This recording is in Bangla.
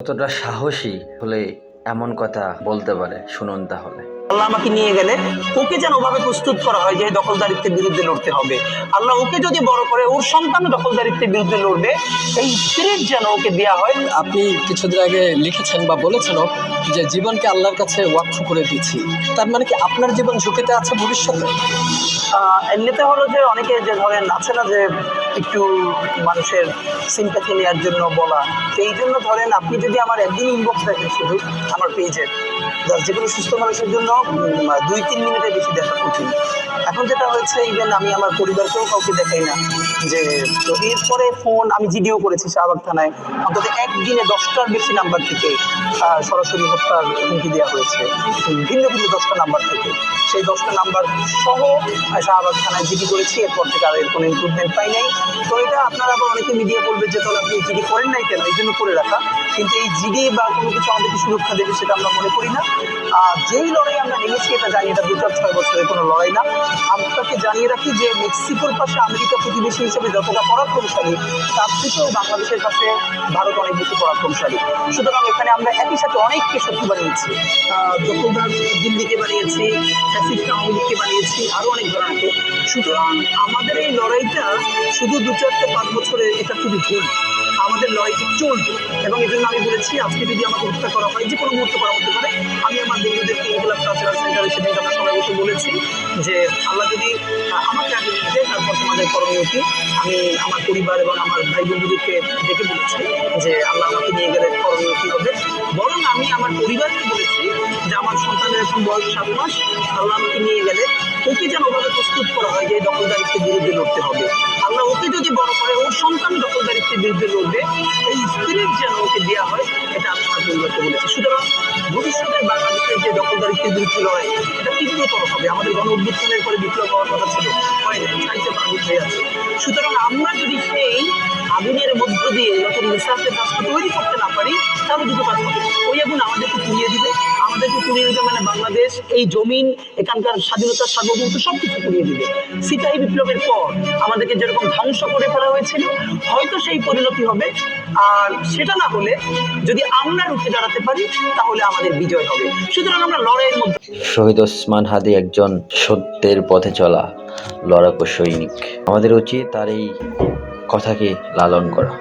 কতটা সাহসী হলে এমন কথা বলতে পারে শুনুন তাহলে আল্লাহ আমাকে নিয়ে গেলে ওকে যেন ওভাবে প্রস্তুত করা হয় যে দখলদারিত্বের বিরুদ্ধে লড়তে হবে। আল্লাহ ওকে যদি বড় করে ওর সন্তান দখলদারিত্বের বিরুদ্ধে লড়বে এই স্পিরিট যেন ওকে দেওয়া হয়। আপনি কিছুদিন আগে লিখেছেন বা বলেছেন যে জীবনকে আল্লাহর কাছে ওয়াকফ করে দিচ্ছি তার মানে কি আপনার জীবন ঝুঁকিতে আছে ভবিষ্যতে? আহ, এমনিতে হলো যে অনেকে যে ধরেন আছে না যে একটু মানুষের সিম্পাথি নেওয়ার জন্য বলা তো এই জন্য ধরেন আপনি যদি আমার একদিন ইনবক্স দেখেন শুধু আমার পেজে যে কোনো সুস্থ মানুষের জন্য দুই, তিন মিনিটের বেশি দেখা কঠিন। এখন যেটা হয়েছে ইভেন আমি আমার পরিবারকেও কাউকে দেখাই না। যে, তো এরপরে ফোন আমি জিডিও করেছি শাহবাগ থানায়। অন্তত একদিনে দশটার বেশি নাম্বার থেকে সরাসরি হত্যার হুমকি দেওয়া হয়েছে। ভিন্ন ভিন্ন দশটা নাম্বার থেকে। সেই দশটা নাম্বার সহ শাহবাগ থানায় জিডি করেছি। এরপর থেকে আর এর কোনো ইমপ্রুভমেন্ট পাই নাই। তো এটা আপনারা আবার অনেকে মিডিয়া বলবে যে, তাহলে আপনি জিডি করেন নাই কেন? এই জন্য করে রাখা। কিন্তু এই জিডি বা কোনো কিছু আমাদেরকে সুরক্ষা দেবে সেটা আমরা মনে করি না। আর যেই লড়াই আমরা নেমেছি এটা জানি এটা দু চার ছয় বছরের কোনো লড়াই না। আপনাকে জানিয়ে রাখি যে মেক্সিকোর পাশে আমেরিকা প্রতিবেশী হিসেবে যতটা পরাক্রমশালী, তার থেকেও বাংলাদেশের কাছে ভারত অনেক বেশি পরাক্রমশালী। সুতরাং এখানে আমরা একই সাথে অনেককে শক্তি বানিয়েছি। দখলদার দিল্লিকে বানিয়েছি ফ্যাসিস্ট বানিয়েছি, আরও অনেক ধরনেরকে সুতরাং আমাদের এই লড়াইটা শুধু দু চারটে পাঁচ বছরের এটা খুবই ভুল। আমাদের লড়াইটি চলবে, এবং এই জন্য আমি বলেছি, আজকে যদি আমাকে হত্যা করা হয়, যে কোনো মুহূর্তে করা হতে পারে। আমি আমার বন্ধুদেরকে ইনকলাব কালচারাল সেন্টারে সেদিন আমরা সবাই বসে বলেছি যে, আল্লাহ যদি আমাকে আগে যায়, তারপর তোমাদের করণীয় কি? আমি আমার পরিবার এবং আমার ভাই বন্ধুদেরকে ডেকে বলেছি যে, আল্লাহ আমাকে নিয়ে গেলে করণীয় কি হবে? বরং আমি আমার পরিবারকে বলেছি যে, আমার সন্তানের এখন বয়স সাত মাস, আল্লাহ আমাকে নিয়ে গেলে ওকে যেন ওভাবে প্রস্তুত করা হয় যে দখলদারিত্বের বিরুদ্ধে লড়তে হবে। আল্লাহ ওকে যদি বড় করে ওর সন্তান দখলদারিত্বের বিরুদ্ধে লড়বে, এই স্পিরিট যেন ওকে দেওয়া হয়, এটা আমি আমার পরিবারকে বলেছি। সুতরাং ভবিষ্যতে বাংলাদেশের যে দখলদারিত্বের বিরুদ্ধে লড়াই, এটা তীব্রতর হবে। আমাদের গণ অভ্যুত্থানের পরে বিপ্লব হওয়ার কথা ছিল, হয় না চাইতে আগুন হয়ে আছে। সুতরাং আমরা যদি সেই আগুনের মধ্য দিয়ে যখন নিঃশ্বাসের রাস্তা তৈরি করতে না পারি, তাহলে দুটো কাজ হবে। ওই আগুন আমাদেরকে পুড়িয়ে দিবে আমাদেরকে মানে বাংলাদেশ, এই জমিন, এখানকার স্বাধীনতা, সার্বভৌমত্ব সব কিছু পুড়িয়ে দিবে। সিপাহী বিপ্লবের পর আমাদেরকে যেরকম ধ্বংস করে ফেলা হয়েছিল, হয়তো সেই পরিণতি হবে। আর সেটা না হলে যদি আমরা রুখে দাঁড়াতে পারি, তাহলে আমাদের বিজয় হবে। সুতরাং আমরা লড়াইয়ের মধ্যে শহীদ ওসমান হাদি একজন সত্যের পথে চলা, লড়াকু সৈনিক। আমাদের উচিত তার এই কথাকে লালন করা।